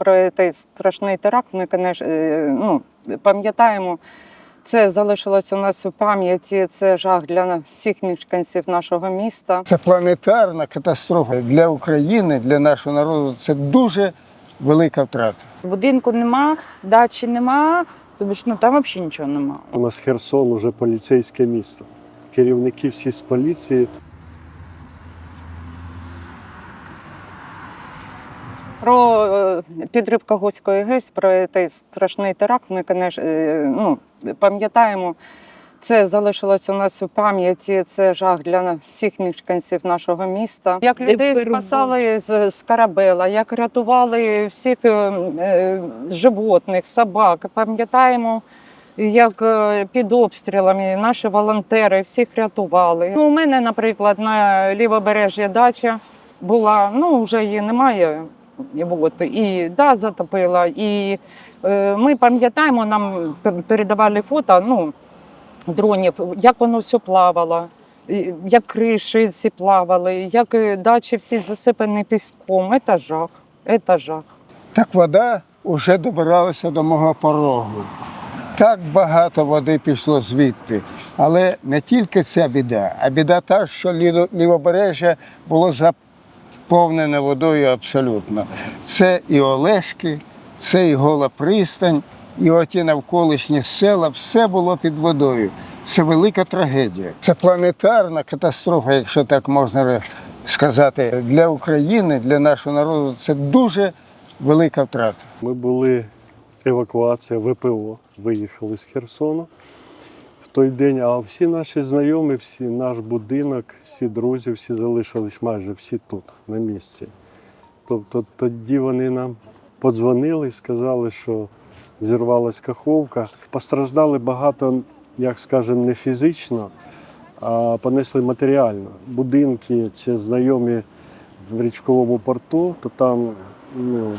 про цей страшний теракт, ми, конечно, е, ну, пам'ятаємо. Це залишилось у нас у пам'яті. Це жах для всіх мешканців нашого міста. Це планетарна катастрофа для України, для нашого народу. Це дуже велика втрата. Будинку нема, дачі нема, тобі ж ну там взагалі нічого нема. У нас Херсон уже поліцейське місто. Керівники всі з поліції. Про е, підрив Когоцької ГЕС, про цей страшний теракт, ми, конечно, е, ну, пам'ятаємо. Це залишилось у нас у пам'яті. Це жах для всіх мешканців нашого міста. Як людей спасали з, з корабела, як рятували всіх е, животних, собак. Пам'ятаємо, як е, під обстрілами наші волонтери всіх рятували. Ну, у мене, наприклад, на лівобережжі дача була, ну вже її немає. От, і да, затопила. І е, ми пам'ятаємо, нам передавали фото ну, дронів, як воно все плавало, як криші ці плавали, як е, дачі всі засипані піском. Це жах. Це жах. Так вода вже добиралася до мого порогу. Так багато води пішло звідти. Але не тільки ця біда, а біда та, що лівобережжя було заповнене водою абсолютно. Це і Олешки, це і Гола пристань, і оті навколишні села, все було під водою. Це велика трагедія. Це планетарна катастрофа, якщо так можна сказати, для України, для нашого народу. Це дуже велика втрата. Ми були евакуація ВПО, виїхали з Херсону той день, а всі наші знайомі, всі наш будинок, всі друзі, всі залишились майже всі тут, на місці. Тобто тоді вони нам подзвонили і сказали, що зірвалась каховка. Постраждали багато, як скажемо, не фізично, а понесли матеріально. Будинки, це знайомі в річковому порту, то там, ну,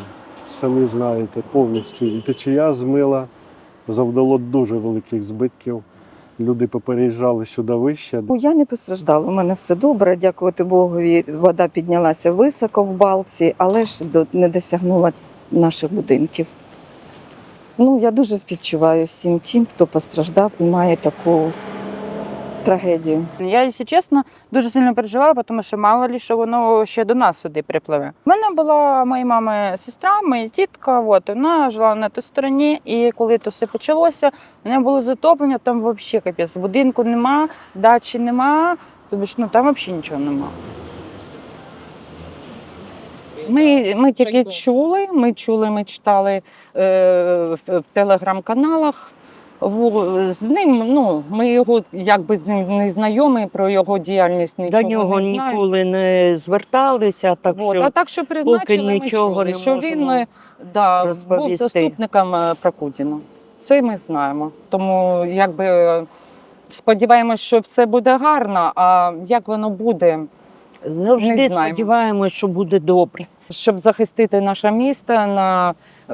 самі знаєте, повністю і течія змила, завдало дуже великих збитків. Люди попереїжджали сюди вище. Я не постраждала. У мене все добре. Дякувати Богові. Вода піднялася високо в балці, але ж до- не досягнула наших будинків. Ну, я дуже співчуваю всім тим, хто постраждав і має таку трагедію. Я, якщо чесно, дуже сильно переживала, тому що мало ли, що воно ще до нас сюди припливе. У мене була моєї мами сестра, моя тітка, от, вона жила на тій стороні, і коли то все почалося, у мене було затоплення, там взагалі капець. Будинку нема, дачі нема, тобі ж ну там взагалі нічого нема. Ми, ми тільки чули, ми чули, ми читали е, в телеграм-каналах. З ним, ну, ми його якби з ним не знайомі, про його діяльність нічого До нього не ніколи не зверталися, так От, що а так, що призначили, ми чули, що він е, да, був заступником е, Прокудіна. Це ми знаємо. Тому якби е, сподіваємось, що все буде гарно, а як воно буде, завжди сподіваємося, що буде добре. щоб захистити наше місто на е,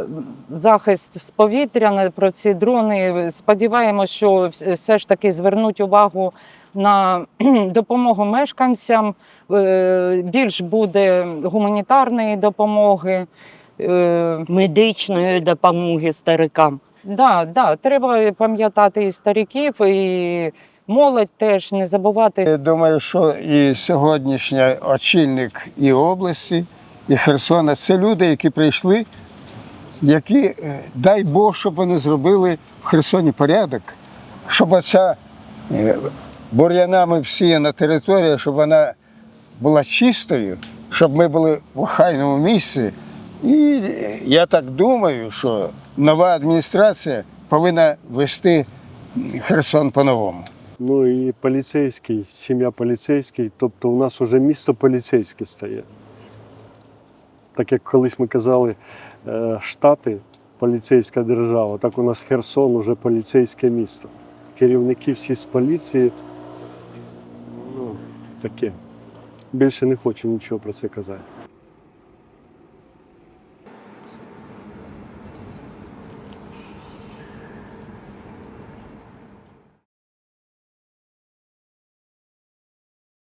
захист з повітря на- про ці дрони. Сподіваємося, що все ж таки звернуть увагу на допомогу мешканцям. Е, Більш буде гуманітарної допомоги. Е, Медичної допомоги старикам. Да, да, треба пам'ятати і стариків, і молодь теж не забувати. Я думаю, що і сьогоднішній очільник і області, і Херсона це люди, які прийшли, які, е, дай Бог, щоб вони зробили в Херсоні порядок, щоб оця е, бур'янами всіяна територія, щоб вона була чистою, щоб ми були в охайному місці. І я так думаю, що нова адміністрація повинна вести Херсон по-новому. Ну і поліцейський, сім'я поліцейський, тобто у нас вже місто поліцейське стає. Так як колись ми казали, е, Штати поліцейська держава, так у нас Херсон уже поліцейське місто. Керівники всі з поліції. Ну, таке. Більше не хочу нічого про це казати.